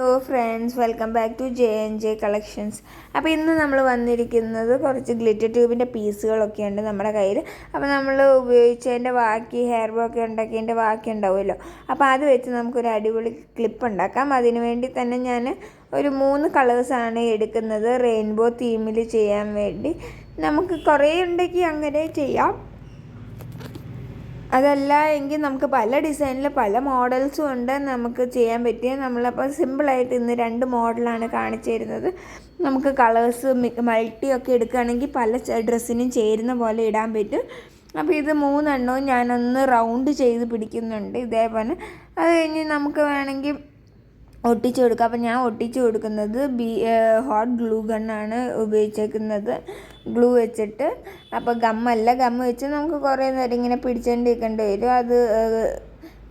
Hello friends welcome back to J N J collections അപ്പോൾ ഇന്ന് നമ്മൾ വന്നിരിക്കുന്നത് കുറച്ച് ഗ്ലിറ്റർ ട്യൂബിന്റെ പീസുകളൊക്കെ ഉണ്ട് നമ്മുടെ കയ്യിൽ അപ്പോൾ നമ്മൾ ഉപയോഗിച്ചതിന്റെ ബാക്കി ഹെയർ ബോ ഉണ്ടാക്കിയതിന്റെ ബാക്കി ഉണ്ടാവുമല്ലോ. അപ്പോൾ അത് വെച്ച് നമുക്കൊരു അടിപൊളി ക്ലിപ്പ് ഉണ്ടാക്കാം. അതിനുവേണ്ടി തന്നെ ഞാൻ ഒരു മൂന്ന് കളേഴ്സാണ് എടുക്കുന്നത് റെയിൻബോ തീമിൽ ചെയ്യാൻ വേണ്ടി. നമുക്ക് കുറേ ഉണ്ടെങ്കിൽ അങ്ങനെ ചെയ്യാം. അതല്ല എങ്കിൽ നമുക്ക് പല ഡിസൈനിൽ പല മോഡൽസും ഉണ്ട് നമുക്ക് ചെയ്യാൻ പറ്റിയ. നമ്മളപ്പോൾ സിമ്പിളായിട്ട് ഇന്ന് രണ്ട് മോഡലാണ് കാണിച്ചു തരുന്നത് നമുക്ക് കളേഴ്സ് മൾട്ടിയൊക്കെ എടുക്കുകയാണെങ്കിൽ പല ഡ്രസ്സിനും ചേരുന്ന പോലെ ഇടാൻ പറ്റും. അപ്പോൾ ഇത് മൂന്നെണ്ണവും ഞാനൊന്ന് റൗണ്ട് ചെയ്ത് പിടിക്കുന്നുണ്ട് ഇതേപോലെ. അത് കഴിഞ്ഞ് നമുക്ക് വേണമെങ്കിൽ ഒട്ടിച്ചു കൊടുക്കുക. അപ്പോൾ ഞാൻ ഒട്ടിച്ചു കൊടുക്കുന്നത് ബി ഹോട്ട് ഗ്ലൂ ഗണ്ണാണ് ഉപയോഗിച്ചേക്കുന്നത്. ഗ്ലൂ വെച്ചിട്ട്. അപ്പോൾ ഗമ്മല്ല ഗമ്മ വെച്ച് നമുക്ക് കുറേ നേരം ഇങ്ങനെ പിടിച്ചുകൊണ്ടിരിക്കേണ്ടി വരും. അത്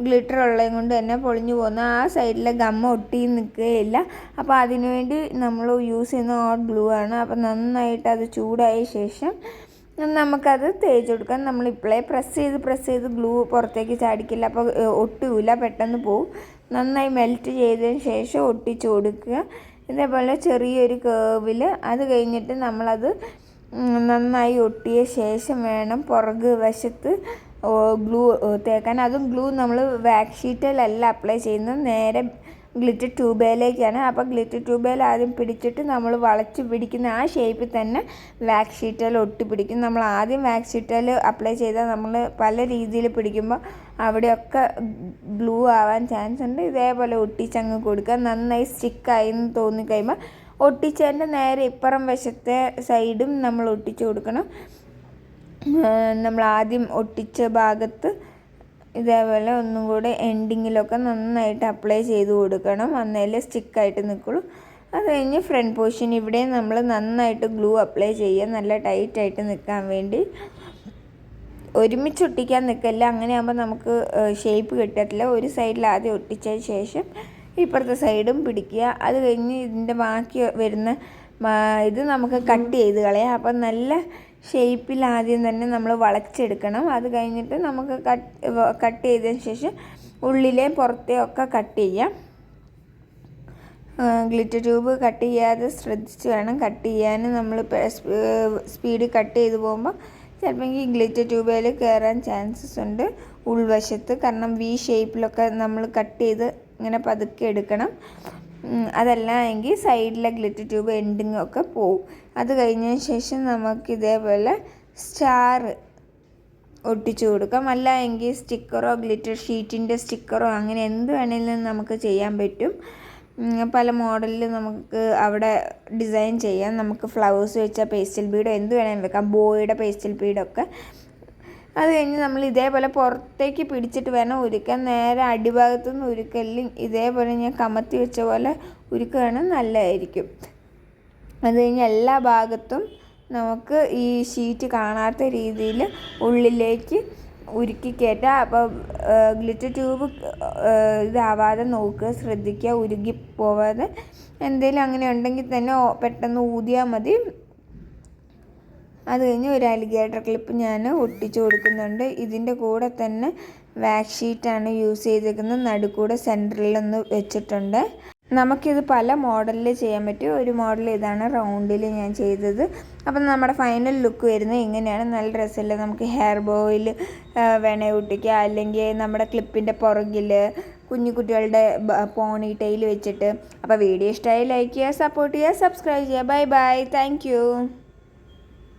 ഗ്ലിറ്റർ ഉള്ളതും കൊണ്ട് തന്നെ പൊളിഞ്ഞു പോകുന്ന. ആ സൈഡിലെ ഗമ്മ ഒട്ടി നിൽക്കുകയില്ല. അപ്പോൾ അതിനുവേണ്ടി നമ്മൾ യൂസ് ചെയ്യുന്ന ഹോട്ട് ഗ്ലൂ ആണ്. അപ്പോൾ നന്നായിട്ട് അത് ചൂടായ ശേഷം നമുക്കത് തേച്ച് കൊടുക്കാം. നമ്മൾ ഇപ്പോഴേ പ്രസ് ചെയ്ത് പ്രസ് ചെയ്ത് ഗ്ലൂ പുറത്തേക്ക് ചാടിക്കില്ല. അപ്പോൾ ഒട്ടില്ല പെട്ടെന്ന് പോവും. നന്നായി മെൽറ്റ് ചെയ്തതിന് ശേഷം ഒട്ടിച്ചു കൊടുക്കുക. ഇതേപോലെ ചെറിയൊരു കേവിൽ അത് കഴിഞ്ഞിട്ട് നമ്മളത് നന്നായി ഒട്ടിയ ശേഷം വേണം പുറക് വശത്ത് ഗ്ലൂ തേക്കാൻ. അതും ഗ്ലൂ നമ്മൾ വാക്സ് ഷീറ്റിലല്ല അപ്ലൈ ചെയ്യുന്നത്. നേരെ ഗ്ലിറ്റർ ട്യൂബയിലേക്കാണ് അപ്പോൾ ഗ്ലിറ്റർ ട്യൂബയിൽ ആദ്യം പിടിച്ചിട്ട് നമ്മൾ വളച്ച് പിടിക്കുന്ന ആ ഷേപ്പിൽ തന്നെ വാക്സ് ഷീറ്റിൽ ഒട്ടി പിടിക്കും. നമ്മൾ ആദ്യം വാക്സ് ഷീറ്റിൽ അപ്ലൈ ചെയ്താൽ നമ്മൾ പല രീതിയിൽ പിടിക്കുമ്പോൾ അവിടെയൊക്കെ ഗ്ലൂ ആവാൻ ചാൻസ് ഉണ്ട്. ഇതേപോലെ ഒട്ടിച്ചങ്ങ് കൊടുക്കുക. നന്നായി സ്റ്റിക്കായി എന്ന് തോന്നിക്കഴിയുമ്പോൾ ഒട്ടിച്ചതിന്റെ നേരെ ഇപ്പുറം വശത്തെ സൈഡും നമ്മൾ ഒട്ടിച്ചു കൊടുക്കണം. നമ്മൾ ആദ്യം ഒട്ടിച്ച ഭാഗത്ത് ഇതേപോലെ ഒന്നും കൂടെ എൻഡിങ്ങിലൊക്കെ നന്നായിട്ട് അപ്ലൈ ചെയ്ത് കൊടുക്കണം. അന്നേലേ സ്റ്റിക്കായിട്ട് നിൽക്കുള്ളൂ അത് കഴിഞ്ഞ് ഫ്രണ്ട് പോർഷൻ ഇവിടെ നമ്മൾ നന്നായിട്ട് ഗ്ലൂ അപ്ലൈ ചെയ്യുക. നല്ല ടൈറ്റായിട്ട് നിൽക്കാൻ വേണ്ടി. ഒരുമിച്ച് ഒട്ടിക്കാൻ നിൽക്കല്ല അങ്ങനെയാകുമ്പോൾ നമുക്ക് ഷേപ്പ് കിട്ടത്തില്ല. ഒരു സൈഡിൽ ആദ്യം ഒട്ടിച്ചതിന് ശേഷം ഇപ്പുറത്തെ സൈഡും പിടിക്കുക. അത് കഴിഞ്ഞ് ഇതിന്റെ ബാക്കി വരുന്ന ഇത് നമുക്ക് കട്ട് ചെയ്ത് കളയാം. അപ്പം നല്ല ഷേപ്പിൽ ആദ്യം തന്നെ നമ്മൾ വളച്ചെടുക്കണം. അത് കഴിഞ്ഞിട്ട് നമുക്ക് കട്ട് കട്ട് ചെയ്തതിന് ശേഷം ഉള്ളിലെ പുറത്തെ ഒക്കെ കട്ട് ചെയ്യാം. ഗ്ലിറ്റർ ട്യൂബ് കട്ട് ചെയ്യാതെ ശ്രദ്ധിച്ച് വേണം കട്ട് ചെയ്യാൻ. നമ്മൾ സ്പീഡ് കട്ട് ചെയ്ത് പോകുമ്പോൾ ചിലപ്പോൾ ഈ ഗ്ലിറ്റർ ട്യൂബിൽ കയറാൻ ചാൻസസ് ഉണ്ട് ഉൾവശത്ത്. കാരണം വി ഷേപ്പിലൊക്കെ നമ്മൾ കട്ട് ചെയ്ത് ഇങ്ങനെ പതുക്കെ എടുക്കണം. അതല്ല എങ്കിൽ സൈഡിലെ ഗ്ലിറ്റർ ട്യൂബ് എൻഡിങ് ഒക്കെ പോവും. അത് കഴിഞ്ഞതിന് ശേഷം നമുക്ക് ഇതേപോലെ സ്റ്റാർ ഒട്ടിച്ചു കൊടുക്കാം. അല്ല എങ്കിൽ സ്റ്റിക്കറോ ഗ്ലിറ്റർ ഷീറ്റിന്റെ സ്റ്റിക്കറോ അങ്ങനെ എന്ത് വേണമെങ്കിലും നമുക്ക് ചെയ്യാൻ പറ്റും. പല മോഡലിൽ നമുക്ക് അവിടെ ഡിസൈൻ ചെയ്യാം. നമുക്ക് ഫ്ലവേഴ്സ് വെച്ച പേസ്റ്റൽ ബീഡോ എന്ത് വേണമെങ്കിലും വെക്കാം. ബോയുടെ പേസ്റ്റൽ ബീഡൊക്കെ അത് കഴിഞ്ഞ് നമ്മൾ ഇതേപോലെ പുറത്തേക്ക് പിടിച്ചിട്ട് വേണം ഉരുക്കാൻ നേരെ അടിഭാഗത്തു നിന്ന് ഇതേപോലെ ഞാൻ കമത്തി വെച്ച പോലെ ഉരുക്കുകയാണ് നല്ലതായിരിക്കും. അത് കഴിഞ്ഞ് എല്ലാ ഭാഗത്തും നമുക്ക് ഈ ഷീറ്റ് കാണാത്ത രീതിയിൽ ഉള്ളിലേക്ക് ഉരുക്കി കയറ്റുക. അപ്പോൾ ഗ്ലിറ്റർ ട്യൂബ് ഇതാവാതെ നോക്കുക ശ്രദ്ധിക്കുക ഉരുകി പോവാതെ എന്തെങ്കിലും അങ്ങനെ ഉണ്ടെങ്കിൽ തന്നെ പെട്ടെന്ന് ഊതിയാൽ മതി. അത് കഴിഞ്ഞ് ഒരു അലിഗേറ്റർ ക്ലിപ്പ് ഞാൻ ഒട്ടിച്ചു കൊടുക്കുന്നുണ്ട്. ഇതിന്റെ കൂടെ തന്നെ വാക്സ് ഷീറ്റാണ് യൂസ് ചെയ്തിരിക്കുന്നത് നടുക്കൂടെ സെന്ററിലൊന്ന് വെച്ചിട്ടുണ്ട്. നമുക്കിത് പല മോഡലിൽ ചെയ്യാൻ പറ്റും. ഒരു മോഡൽ ഇതാണ് റൗണ്ടിൽ ഞാൻ ചെയ്തത്. അപ്പം നമ്മുടെ ഫൈനൽ ലുക്ക് വരുന്നത് ഇങ്ങനെയാണ്. നല്ല ഡ്രസ്സിൽ നമുക്ക് ഹെയർ ബോയിൽ വേണേ ഒട്ടിക്കുക അല്ലെങ്കിൽ നമ്മുടെ ക്ലിപ്പിന്റെ പുറകിൽ കുഞ്ഞു കുട്ടികളുടെ പോണി ടൈൽ വെച്ചിട്ട്. അപ്പോൾ വീഡിയോ ഇഷ്ടമായി ലൈക്ക് ചെയ്യുക സപ്പോർട്ട് ചെയ്യുക സബ്സ്ക്രൈബ് ചെയ്യുക. Bye bye. താങ്ക്